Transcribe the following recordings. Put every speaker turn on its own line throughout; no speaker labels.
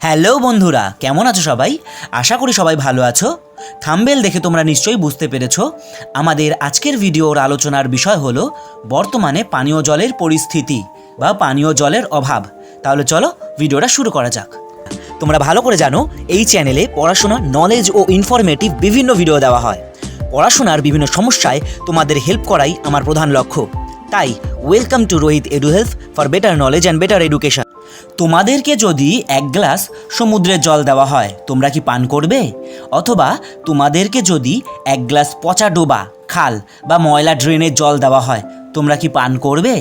Hello বন্ধুরা, কেমন আছো সবাই? আশা করি সবাই ভালো আছো। থাম্বেল দেখে তোমরা নিশ্চয়ই বুঝতে পেরেছ, আমাদের আজকের ভিডিওর আলোচনার বিষয় হলো বর্তমানে পানীয় জলের পরিস্থিতি বা পানীয় জলের অভাব। তাহলে চলো ভিডিওটা শুরু করা যাক। তোমরা ভালো করে জানো, এই চ্যানেলে পড়াশোনা নলেজ ও ইনফরমেটিভ বিভিন্ন ভিডিও দেওয়া হয়। পড়াশোনার বিভিন্ন সমস্যায় তোমাদের হেল্প করাই আমার প্রধান লক্ষ্য। তাই welcome to Rohit edu help for better knowledge and better education তোমাদেরকে যদি এক গ্লাস সমুদ্রের জল দেওয়া হয়, তোমরা কি পান করবে? অথবা তোমাদেরকে যদি এক গ্লাস পচা ডোবা, খাল বা ময়লা ড্রেনের জল দেওয়া হয়, তোমরা কি পান করবে?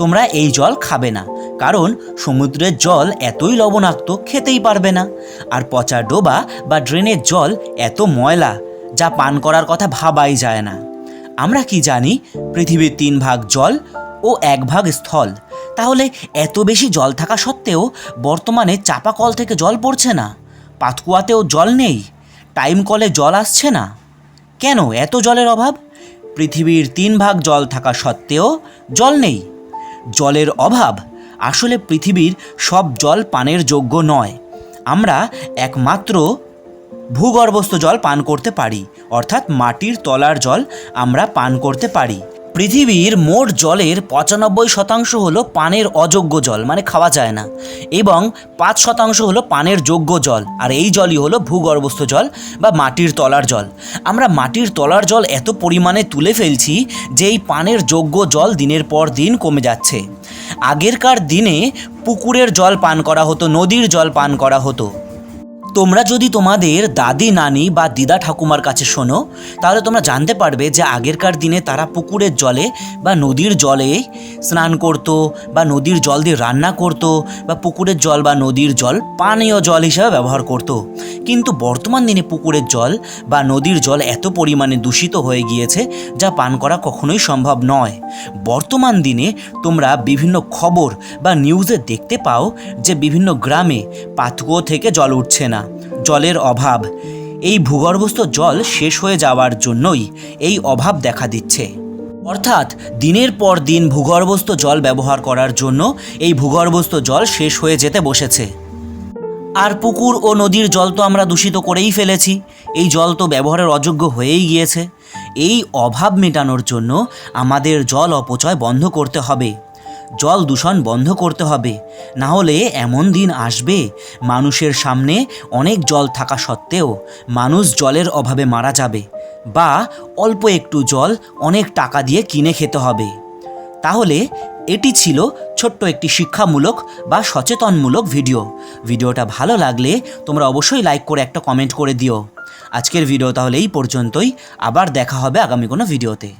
তোমরা এই জল খাবে না, কারণ সমুদ্রের জল এতই লবণাক্ত, খেতেই পারবে না। আর পচা ডোবা বা ড্রেনের জল এত ময়লা, যা পান করার কথা ভাবাই যায় না। আমরা কি জানি, পৃথিবীর তিন ভাগ জল ও এক ভাগ স্থল। তাহলে এত বেশি জল থাকা সত্ত্বেও বর্তমানে চাপা কল থেকে জল পড়ছে না। পাতকুয়াতেও জল নেই। টাইম কলে জল আসছে না। কেন এত জলের অভাব? পৃথিবীর তিন ভাগ জল থাকা সত্ত্বেও জল নেই। জলের অভাব আসলে পৃথিবীর সব জল পানের যোগ্য নয়। আমরা একমাত্র ভূগর্ভস্থ জল পান করতে পারি, অর্থাৎ মাটির তলার জল আমরা পান করতে পারি। পৃথিবীর মোট জলের পঁচানব্বই শতাংশ হলো পানের অযোগ্য জল মানে খাওয়া যায় না। এবং পাঁচ শতাংশ হলো পানের যোগ্য জল, আর এই জলই হলো ভূগর্ভস্থ জল বা মাটির তলার জল। আমরা মাটির তলার জল এত পরিমাণে তুলে ফেলছি যে এই পানের যোগ্য জল দিনের পর দিন কমে যাচ্ছে। আগেরকার দিনে পুকুরের জল পান করা হতো, নদীর জল পান করা হতো। তোমরা যদি তোমাদের দাদি, নানি বা দিদা ঠাকুমার কাছে শোনো, তাহলে তোমরা জানতে পারবে যে আগেরকার দিনে তারা পুকুরের জলে বা নদীর জলে স্নান করত বা নদীর জল দিয়ে রান্না করত বা পুকুরের জল বা নদীর জল পানীয় জল হিসাবে ব্যবহার করত। কিন্তু বর্তমান দিনে পুকুরের জল বা নদীর জল এত পরিমাণে দূষিত হয়ে গিয়েছে যা পান করা কখনোই সম্ভব নয়। বর্তমান দিনে তোমরা বিভিন্ন খবর বা নিউজে দেখতে পাও যে বিভিন্ন গ্রামে পাতকুয়ো থেকে জল উঠছে না। জলের অভাব। এই ভূগর্ভস্থ জল শেষ হয়ে যাওয়ার জন্যই এই অভাব দেখা দিচ্ছে। অর্থাৎ দিনের পর দিন ভূগর্ভস্থ জল ব্যবহার করার জন্য এই ভূগর্ভস্থ জল শেষ হয়ে যেতে বসেছে। আর পুকুর ও নদীর জল তো আমরা দূষিত করেই ফেলেছি। এই জল তো ব্যবহারের অযোগ্য হয়েই গিয়েছে। এই অভাব মেটানোর জন্য আমাদের জল অপচয় বন্ধ করতে হবে। জল দূষণ বন্ধ করতে হবে। না হলে এমন দিন আসবে, মানুষের সামনে অনেক জল থাকা সত্ত্বেও মানুষ জলের অভাবে মারা যাবে বা অল্প একটু জল অনেক টাকা দিয়ে কিনে খেতে হবে। তাহলে এটি ছিল ছোট্ট একটি শিক্ষামূলক বা সচেতনমূলক ভিডিও। ভিডিওটা ভালো লাগলে তোমরা অবশ্যই লাইক করে একটা কমেন্ট করে দিও। আজকের ভিডিও তাহলে এই পর্যন্তই। আবার দেখা হবে আগামী কোনো ভিডিওতে।